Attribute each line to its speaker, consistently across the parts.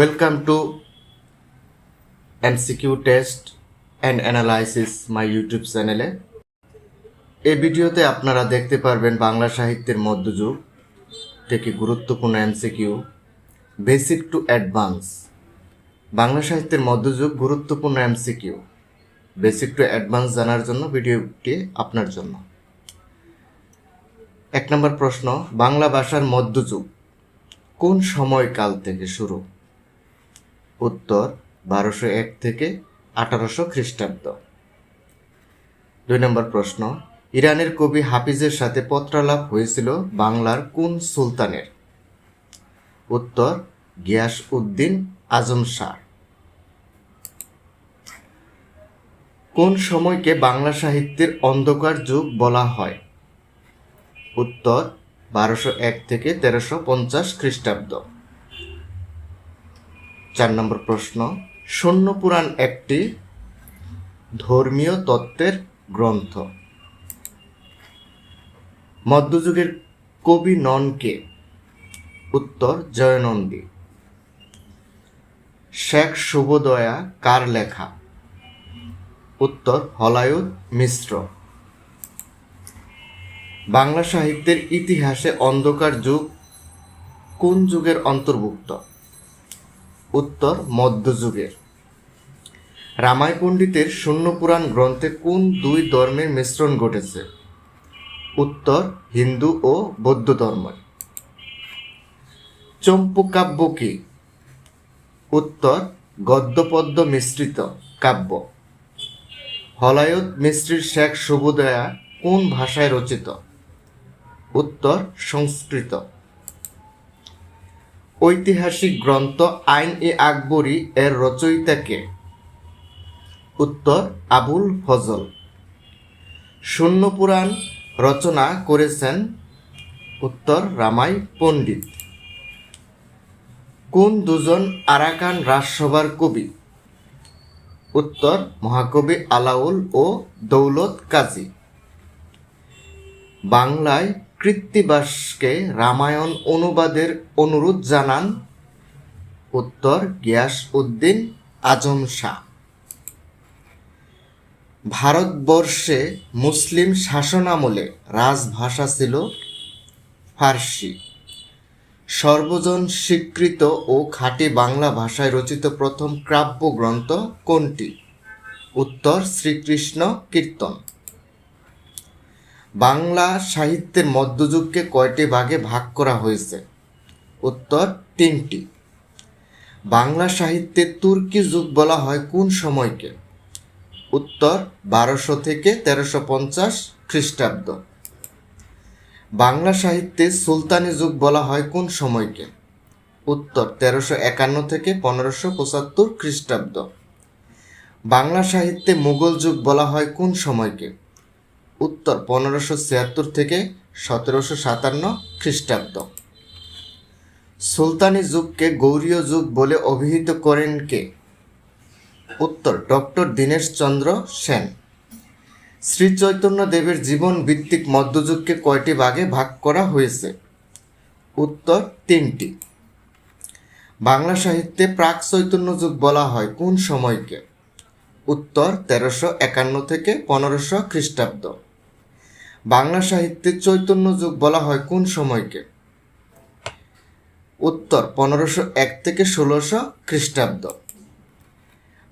Speaker 1: Welcome to MCQ Test and Analysis, my YouTube চ্যানেলে এই ভিডিওতে আপনারা দেখতে পারবেন বাংলা সাহিত্যের মধ্যযুগ থেকে গুরুত্বপূর্ণ MCQ basic to advance Bangla সাহিত্যের মধ্যযুগ, গুরুত্বপূর্ণ এমসিকিউ বেসিক টু অ্যাডভান্স জানার জন্য ভিডিওটি আপনার জন্য। এক নম্বর প্রশ্ন, বাংলা ভাষার মধ্যযুগ কোন সময়কাল থেকে শুরু? উত্তর বারোশো এক থেকে আঠারোশো খ্রিস্টাব্দ। দুই নম্বর প্রশ্ন, ইরানের কবি হাফিজের সাথে পত্রালাপ হয়েছিল বাংলার কোন সুলতানের? উত্তর, গিয়াস উদ্দিন আজম শাহ। কোন সময়কে বাংলা সাহিত্যের অন্ধকার যুগ বলা হয়? উত্তর, বারোশো এক থেকে তেরোশো পঞ্চাশ খ্রিস্টাব্দ। চার নম্বর প্রশ্ন, শূন্য পুরাণ একটি ধর্মীয় তত্ত্বের গ্রন্থ। মধ্যযুগের কবি ননকে উত্তর, জয়নন্দী। শেখ শুভদয়া কার লেখা? উত্তর হলায়ুদ মিশ্র। বাংলা সাহিত্যের ইতিহাসে অন্ধকার যুগ কোন যুগের অন্তর্ভুক্ত? উত্তর মধ্যযুগের। রামায় পণ্ডিতের শূন্য পুরাণ গ্রন্থে কোন দুই ধর্মের মিশ্রণ ঘটেছে? উত্তর, হিন্দু ও বৌদ্ধ ধর্মের। চম্পু কাব্য কি? উত্তর, গদ্যপদ্য মিশ্রিত কাব্য। হলায়ত মিশ্রির শেখ শুভদয়া কোন ভাষায় রচিত? উত্তর, সংস্কৃত। ঐতিহাসিক গ্রন্থ আইন এ আকবরী এর রচয়িতাকে উত্তর, আবুল ফজল। শূন্য পুরাণ রচনা করেছেন উত্তর রামাই পণ্ডিত। কোন দুজন আরাকান রাজসভার কবি? উত্তর, মহাকবি আলাউল ও দৌলত কাজী। বাংলায় কৃত্তিবাসকে রামায়ণ অনুবাদের অনুরোধ জানান উত্তর গিয়াস উদ্দিন আজম শাহ। ভারতবর্ষে মুসলিম শাসনামলে রাজভাষা ছিল ফার্সি। সর্বজন স্বীকৃত ও খাঁটি বাংলা ভাষায় রচিত প্রথম কাব্য গ্রন্থ কোনটি? উত্তর শ্রীকৃষ্ণ কীর্তন। বাংলা সাহিত্যের মধ্যযুগকে কয়টি ভাগে ভাগ করা হয়েছে? উত্তর, তিনটি। বাংলা সাহিত্যে তুর্কি যুগ বলা হয় কোন সময়কে? উত্তর, বারোশো থেকে তেরোশো পঞ্চাশ খ্রিস্টাব্দ। বাংলা সাহিত্যে সুলতানি যুগ বলা হয় কোন সময়কে? উত্তর, তেরোশো একান্ন থেকে পনেরোশো পঁচাত্তর খ্রিস্টাব্দ। বাংলা সাহিত্যে মুঘল যুগ বলা হয় কোন সময়কে? উত্তর পনেরোশো ছিয়াত্তর থেকে সতেরোশো সাতান্ন খ্রিস্টাব্দ। সুলতানি যুগকে গৌরীয় যুগ বলে অভিহিত করেন কে? উত্তর, ডক্টর দীনেশ চন্দ্র সেন। শ্রী চৈতন্য দেবের জীবন ভিত্তিক মধ্যযুগকে কয়টি ভাগে ভাগ করা হয়েছে? উত্তর, তিনটি। বাংলা সাহিত্যে প্রাক চৈতন্য যুগ বলা হয় কোন সময়কে? উত্তর, তেরোশো একান্ন থেকে পনেরোশো খ্রিস্টাব্দ। বাংলা সাহিত্যে চৈতন্য যুগ বলা হয় কোন সময়কে? উত্তর, পনেরোশো এক থেকে ষোলোশো খ্রিস্টাব্দ।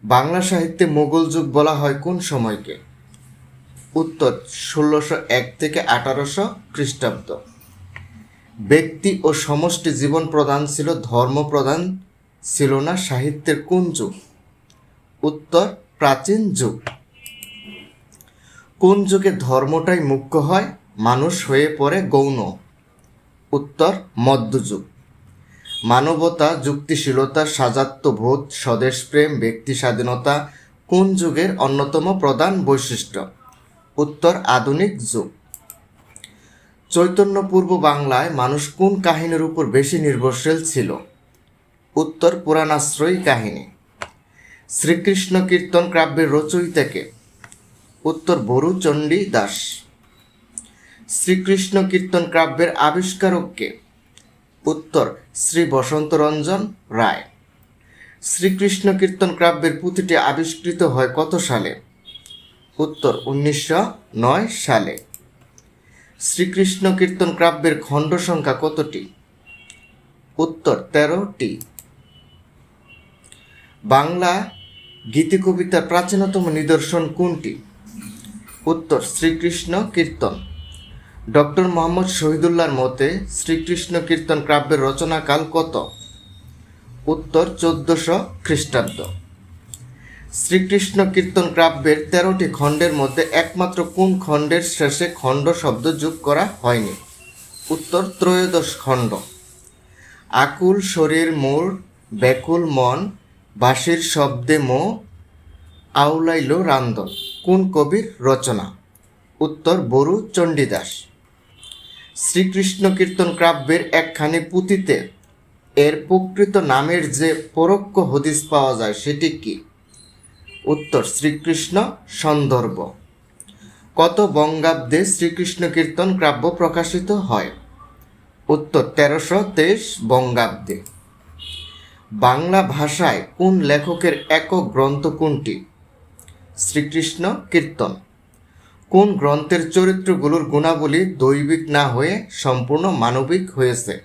Speaker 1: বাংলা সাহিত্যে মোগল যুগ বলা হয় কোন সময়কে? উত্তর, ষোলোশো এক থেকে আঠারোশো খ্রিস্টাব্দ। ব্যক্তি ও সমষ্টি জীবন প্রধান ছিল, ধর্ম প্রধান ছিল না, সাহিত্যের কোন যুগ? উত্তর, প্রাচীন যুগ। কোন যুগে ধর্মটাই মুখ্য হয়? মানুষ হয়ে পড়ে গৌণ। উত্তর, মধ্যযুগ। মানবতা, যুক্তিশীলতা সাজাত্যবোধ স্বদেশপ্রেম ব্যক্তি স্বাধীনতা কোন যুগের অন্যতম প্রধান বৈশিষ্ট্য? উত্তর, আধুনিক যুগ। চৈতন্য পূর্ব বাংলায় মানুষ কোন কাহিনীর উপর বেশি নির্ভরশীল ছিল? উত্তর, পুরাণাশ্রয়ী কাহিনী। শ্রীকৃষ্ণ কীর্তন কাব্যের রচয়িতাকে উত্তর বরুচণ্ডী দাস। শ্রীকৃষ্ণ কীর্তন কাব্যের আবিষ্কারককে উত্তর শ্রী বসন্ত রঞ্জন রায়। শ্রীকৃষ্ণ কীর্তন কাব্যের পুঁথিটি আবিষ্কৃত হয় কত সালে? উত্তর উনিশশো নয় সালে। শ্রীকৃষ্ণ কীর্তন কাব্যের খণ্ড সংখ্যা কতটি? উত্তর তেরোটি। বাংলা গীতি কবিতার প্রাচীনতম নিদর্শন কোনটি? উত্তর, শ্রীকৃষ্ণ কীর্তন। ডক্টর মোহাম্মদ শহীদুল্লাহর মতে, শ্রীকৃষ্ণ কীর্তন কাব্যের রচনাকাল কত? উত্তর, চোদ্দশো খ্রিস্টাব্দ। শ্রীকৃষ্ণ কীর্তন কাব্যের তেরোটি খণ্ডের মধ্যে একমাত্র কোন খণ্ডের শেষে খণ্ড শব্দ যোগ করা হয়নি? উত্তর, ত্রয়োদশ খণ্ড। আকুল শরীর মোর ব্যাকুল মন, বাঁশির শব্দে মো আউলাইল রান্দন কোন কবির রচনা? উত্তর, বরু চণ্ডীদাস। শ্রীকৃষ্ণ কীর্তন কাব্যের একখানি পুঁথিতে এর প্রকৃত নামের যে পরোক্ষ হদিস পাওয়া যায় সেটি কি? উত্তর, শ্রীকৃষ্ণ সন্দর্ভ। কত বঙ্গাব্দে শ্রীকৃষ্ণ কীর্তন কাব্য প্রকাশিত হয়? উত্তর, তেরোশো তেইশ বঙ্গাব্দে। বাংলা ভাষায় কোন লেখকের একক গ্রন্থ কোনটি? শ্রীকৃষ্ণ কীর্তন। কোন গ্রন্থের চরিত্রগুলোর গুণাবলী দৈবিক না হয়ে সম্পূর্ণ মানবিক হয়েছে?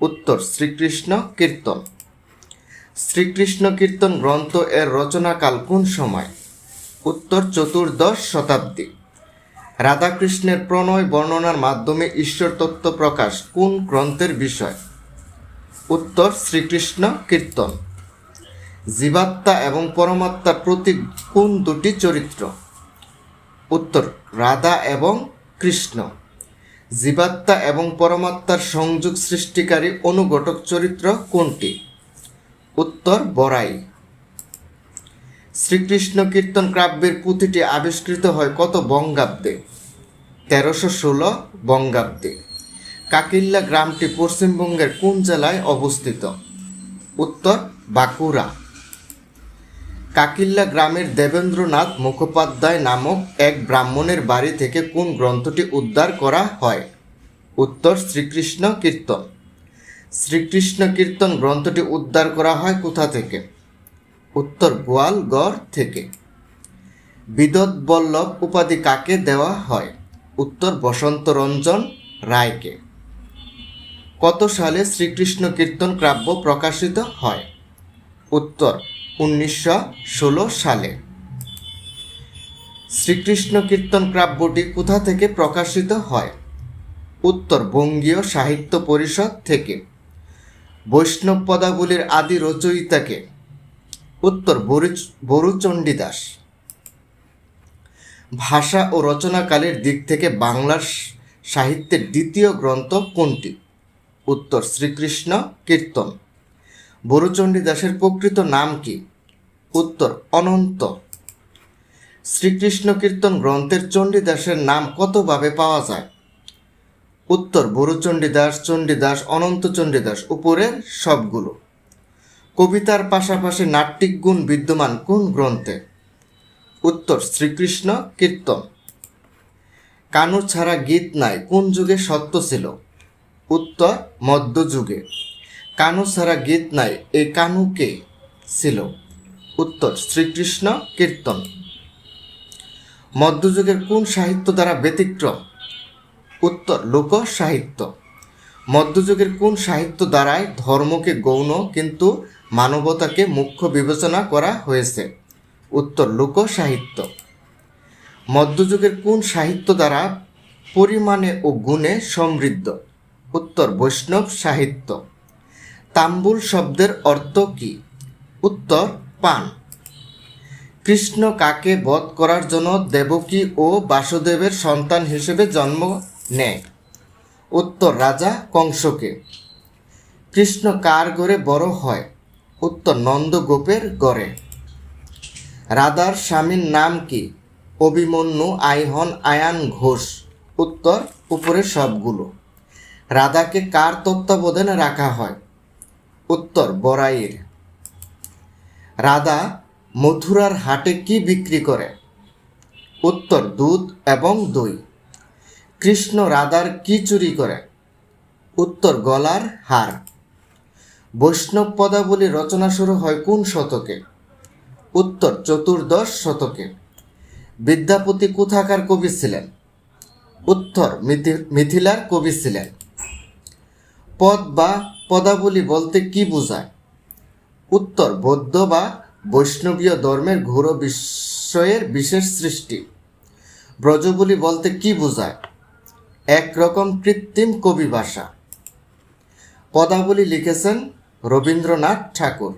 Speaker 1: উত্তর, শ্রীকৃষ্ণ কীর্তন। শ্রীকৃষ্ণ কীর্তন গ্রন্থ এর রচনাকাল কোন সময়? উত্তর, চতুর্দশ শতাব্দী। রাধাকৃষ্ণের প্রণয় বর্ণনার মাধ্যমে ঈশ্বর তত্ত্ব প্রকাশ কোন গ্রন্থের বিষয়? উত্তর, শ্রীকৃষ্ণ কীর্তন। জীবাত্মা এবং পরমাত্মার প্রতীক কোন দুটি চরিত্র? উত্তর, রাধা এবং কৃষ্ণ। জীবাত্মা এবং পরমাত্মার সংযোগ সৃষ্টিকারী অনুঘটক চরিত্র কোনটি? উত্তর বরাই শ্রীকৃষ্ণ কীর্তন কাব্যের পুঁথিটি আবিষ্কৃত হয় কত বঙ্গাব্দে? তেরোশো ষোলো বঙ্গাব্দে। কাকিল্লা গ্রামটি পশ্চিমবঙ্গের কোন জেলায় অবস্থিত? উত্তর, বাঁকুড়া। কাকিল্লা গ্রামের দেবেন্দ্রনাথ মুখোপাধ্যায় নামক এক ব্রাহ্মণের বাড়ি থেকে কোন গ্রন্থটি উদ্ধার করা হয়? উত্তর, শ্রীকৃষ্ণ কীর্তন। শ্রীকৃষ্ণ কীর্তন গ্রন্থটি উদ্ধার করা হয় কোথা থেকে? উত্তর, গোয়ালগড় থেকে। বিদত বল্লভ উপাধি কাকে দেওয়া হয়? উত্তর বসন্ত রঞ্জন রায়কে। কত সালে শ্রীকৃষ্ণ কীর্তন কাব্য প্রকাশিত হয়? উত্তর উনিশশো ষোলো সালে। শ্রীকৃষ্ণ কীর্তন কাব্যটি কোথা থেকে প্রকাশিত হয়? উত্তর বঙ্গীয় সাহিত্য পরিষদ থেকে। বৈষ্ণব পদাবলীর আদি রচয়িতাকে। উত্তর বরু- বরুচণ্ডী দাস। ভাষা ও রচনাকালের দিক থেকে বাংলার সাহিত্যের দ্বিতীয় গ্রন্থ কোনটি? উত্তর শ্রীকৃষ্ণ কীর্তন। বরুচণ্ডী দাসের প্রকৃত নাম কি? উত্তর, অনন্ত। শ্রীকৃষ্ণ কীর্তন গ্রন্থের চণ্ডীদাসের নাম কতভাবে পাওয়া যায়? উত্তর বরুচণ্ডীদাস চণ্ডীদাস অনন্ত চণ্ডীদাস উপরের সবগুলো। কবিতার পাশাপাশি নাট্যিক গুণ বিদ্যমান কোন গ্রন্থে? উত্তর, শ্রীকৃষ্ণ কীর্তন। কানু ছাড়া গীত নাই, কোন যুগে সত্য ছিল? উত্তর, মধ্যযুগে। কানু ছাড়া গীত নাই, এই কানুকে ছিল। উত্তর, শ্রীকৃষ্ণ কীর্তন। মধ্যযুগের কোন সাহিত্য দ্বারা ব্যতিক্রম? উত্তর, লোক সাহিত্য। মধ্যযুগের কোন সাহিত্য দ্বারায় ধর্মকে গৌণ কিন্তু মানবতাকে মুখ্য বিবেচনা করা হয়েছে? উত্তর, লোক সাহিত্য। মধ্যযুগের কোন সাহিত্য দ্বারা পরিমাণে ও গুণে সমৃদ্ধ? উত্তর, বৈষ্ণব সাহিত্য। তাম্বুল শব্দের অর্থ কি? উত্তর, পান। কৃষ্ণ কাকে বধ করার জন্য দেবকী ও বাসুদেবের সন্তান হিসেবে জন্ম নেয়? উত্তর, রাজা কংসকে। কৃষ্ণ কার গড়ে বড় হয়? উত্তর, নন্দগোপের গড়ে রাধার স্বামীর নাম কি? অভিমন্যু আইহন আয়ান ঘোষ। উত্তর উপরে সবগুলো। রাধাকে কার তত্ত্বাবধানে রাখা হয়? উত্তর বরাইয়ের রাধা মথুরার হাটে কি বিক্রি করে? উত্তর, দুধ এবং দই। কৃষ্ণ রাধার কি চুরি করে? উত্তর, গলার হার। বৈষ্ণব পদাবলী রচনা শুরু হয় কোন শতকে? উত্তর, চতুর্দশ শতকে। বিদ্যাপতি কোথাকার কবি ছিলেন? উত্তর, মিথি- মিথিলার কবি ছিলেন। পদ বা পদাবলী বলতে কি বোঝায়? উত্তর, বৌদ্ধ বা বৈষ্ণবীয় ধর্মের ঘোর বিষয়ের বিশেষ সৃষ্টি। ব্রজবলী বলতে কি বোঝায়? একরকম কৃত্রিম কবি ভাষা। পদাবলী লিখেছেন রবীন্দ্রনাথ ঠাকুর।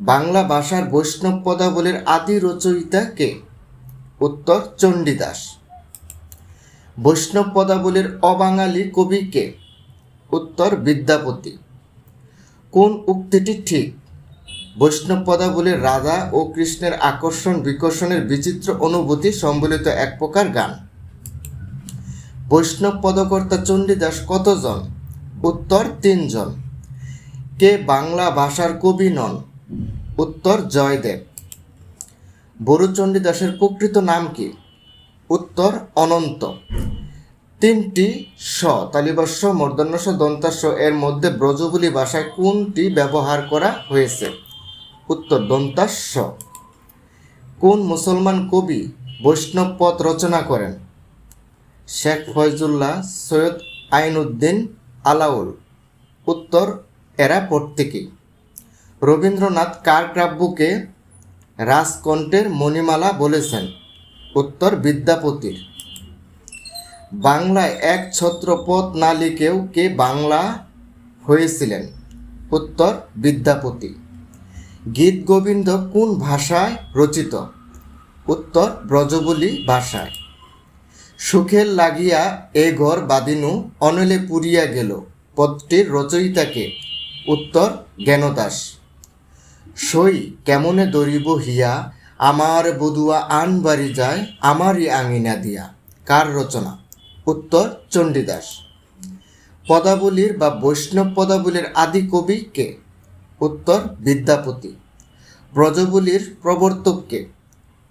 Speaker 1: বাংলা ভাষার বৈষ্ণব পদাবলীর আদি রচয়িতা কে? উত্তর, চণ্ডীদাস। বৈষ্ণব পদাবলীর অবাঙালি কবি কে? উত্তর বিদ্যাপতি। কোন উক্তিটি ঠিক? বৈষ্ণব পদাবলীর রাধা ও কৃষ্ণের আকর্ষণ, বিকর্ষণের বিচিত্র অনুভূতি সম্বলিত এক প্রকার গান। বৈষ্ণব পদকর্তা চণ্ডীদাস কতজন? উত্তর তিনজন। কে বাংলা ভাষার কবি নন? উত্তর জয়দেব। বরু চণ্ডীদাসের প্রকৃত নাম কি? উত্তর অনন্ত। তিনটি স তালিবাস্য মূর্ধন্যস্ব দন্তাস্য এর মধ্যে ব্রজবুলি ভাষায় কোনটি ব্যবহার করা হয়েছে? উত্তর দন্তাস্য কোন মুসলমান কবি বৈষ্ণব পথ রচনা করেন? শেখ ফয়জুল্লাহ সৈয়দ আইনউদ্দিন আলাউল। উত্তর, এরা প্রত্যেকেই। রবীন্দ্রনাথ কার কাব্যকে রাজকণ্ঠের মণিমালা বলেছেন। উত্তর, বিদ্যাপতির। বাংলায় এক ছত্র পথ না লিখেও কে বাংলা হয়েছিলেন? উত্তর, বিদ্যাপতি। গীত গোবিন্দ কোন ভাষায় রচিত? উত্তর, ব্রজবুলি ভাষায়। সুখের লাগিয়া এ ঘর বাদিনু অনলে পুরিয়া গেল। পদটির রচয়িতাকে উত্তর, জ্ঞানদাস। সই কেমনে দরিব হিয়া, আমার বধুয়া আন বাড়ি যায়, আমারই আঙিনা দিয়া। কার রচনা? উত্তর চণ্ডীদাস। পদাবলীর বা বৈষ্ণব পদাবলীর আদি কবি কে? উত্তর বিদ্যাপতি। ব্রজবলীর প্রবর্তক কে?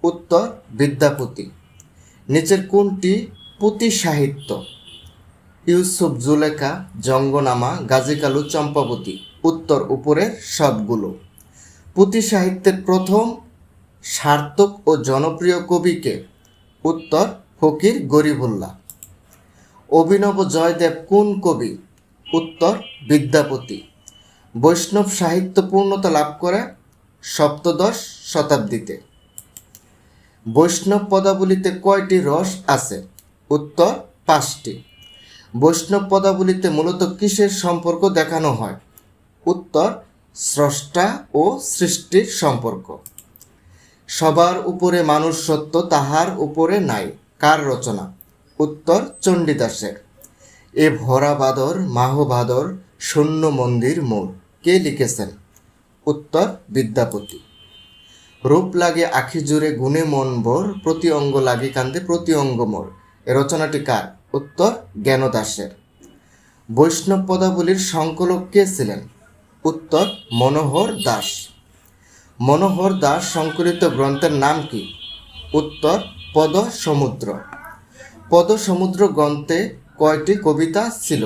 Speaker 1: উত্তর বিদ্যাপতি। নিচের কোনটি পুঁতি সাহিত্য? ইউসুফ জুলেখা, জঙ্গনামা, গাজীকালু চম্পাবতী। উত্তর উপরের সবগুলো। পুঁথি সাহিত্যের প্রথম সার্থক ও জনপ্রিয় কবিকে উত্তর ফকির গরিবুল্লাহ। অভিনব জয়দেব কোন কবি? উত্তর, বিদ্যাপতি। বৈষ্ণব সাহিত্য পূর্ণতা লাভ করে সপ্তদশ শতাব্দীতে। বৈষ্ণব পদাবলিতে কয়টি রস আছে? উত্তর, পাঁচটি। বৈষ্ণব পদাবলিতে মূলত কিসের সম্পর্ক দেখানো হয়? উত্তর, স্রষ্টা ও সৃষ্টির সম্পর্ক। সবার উপরে মানুষ সত্য, তাহার উপরে নাই। কার রচনা? উত্তর চণ্ডীদাসের। এ ভরা বাদর মাহবাদর শূন্য মন্দির মোর। কে লিখেছেন? উত্তর বিদ্যাপতি। রূপ লাগে আখি জুড়ে গুণে মন ভোর, প্রতি অঙ্গ লাগে কান্দে প্রতি অঙ্গ মোর। এ রচনাটি কার? উত্তর জ্ঞানদাসের। বৈষ্ণব পদাবলীর সংকলক কে ছিলেন? উত্তর মনোহর দাস। মনোহর দাস সংকলিত গ্রন্থের নাম কি? উত্তর পদ সমুদ্র পদ সমুদ্র গ্রন্থে কয়টি কবিতা ছিল?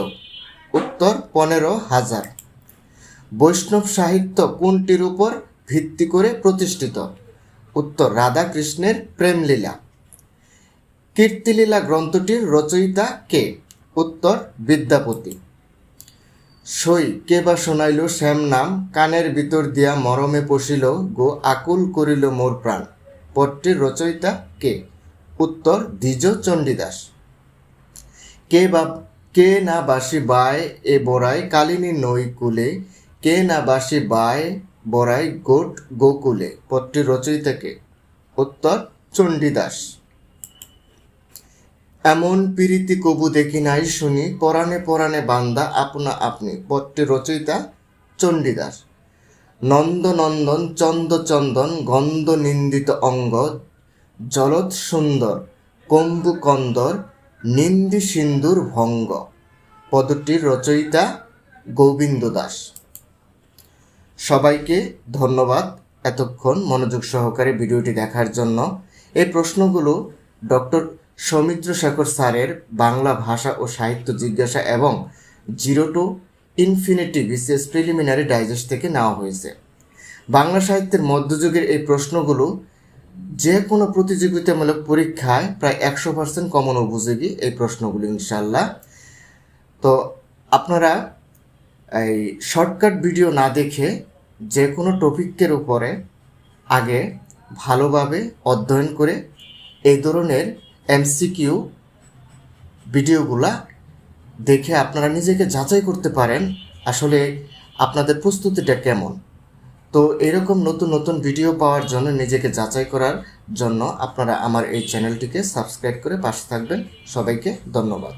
Speaker 1: উত্তর, পনেরো হাজার। বৈষ্ণব সাহিত্য কোনটির উপর ভিত্তি করে প্রতিষ্ঠিত? উত্তর, রাধাকৃষ্ণের প্রেমলীলা। কীর্তিলীলা গ্রন্থটির রচয়িতা কে? উত্তর, বিদ্যাপতি। সই, কে বা শোনাইল শ্যাম নাম? কানের ভিতর দিয়া মরমে পশিল গো, আকুল করিল মোর প্রাণ। পটটির রচয়িতা কে? উত্তর, দ্বিজ চণ্ডীদাস। কে বা, কে না বাসি বায় এ বড়াই কালিনী নই কুলে, কে না বাসি বায় বড়াই গোট গোকুলে পটটির রচয়িতা কে? উত্তর, চণ্ডীদাস। এমন পীড়িতি কবু দেখি নাই শুনি পরাণে পরাণে বান্দা আপনা আপনি, পদটি রচয়িতা চণ্ডীদাস। নন্দনন্দন চন্দ চন্দন গন্ধ নিন্দিত অঙ্গ জলৎ সুন্দর কন্দর নিন্দি সিন্দুর ভঙ্গ। পদটির রচয়িতা গোবিন্দ দাস। সবাইকে ধন্যবাদ এতক্ষণ মনোযোগ সহকারে ভিডিওটি দেখার জন্য। এই প্রশ্নগুলো ডক্টর সৌমিত্র শেখর স্যারের বাংলা ভাষা ও সাহিত্য জিজ্ঞাসা এবং zero to infinity BCS preliminary digest থেকে নেওয়া হয়েছে। বাংলা সাহিত্যের মধ্যযুগের এই প্রশ্নগুলো যে কোনো প্রতিযোগিতামূলক পরীক্ষায় প্রায় একশো পার্সেন্ট কমন উপযোগী এই প্রশ্নগুলি ইনশাল্লাহ তো আপনারা এই শর্টকাট ভিডিও না দেখে যে কোনো টপিকের উপরে আগে ভালোভাবে অধ্যয়ন করে এই ধরনের এমসিকিউ ভিডিওগুলা দেখে আপনারা নিজেকে যাচাই করতে পারেন আসলে আপনাদের প্রস্তুতিটা কেমন। তো এরকম নতুন নতুন ভিডিও পাওয়ার জন্য নিজেকে যাচাই করার জন্য আপনারা আমার এই চ্যানেলটিকে সাবস্ক্রাইব করে পাশে থাকবেন। সবাইকে ধন্যবাদ।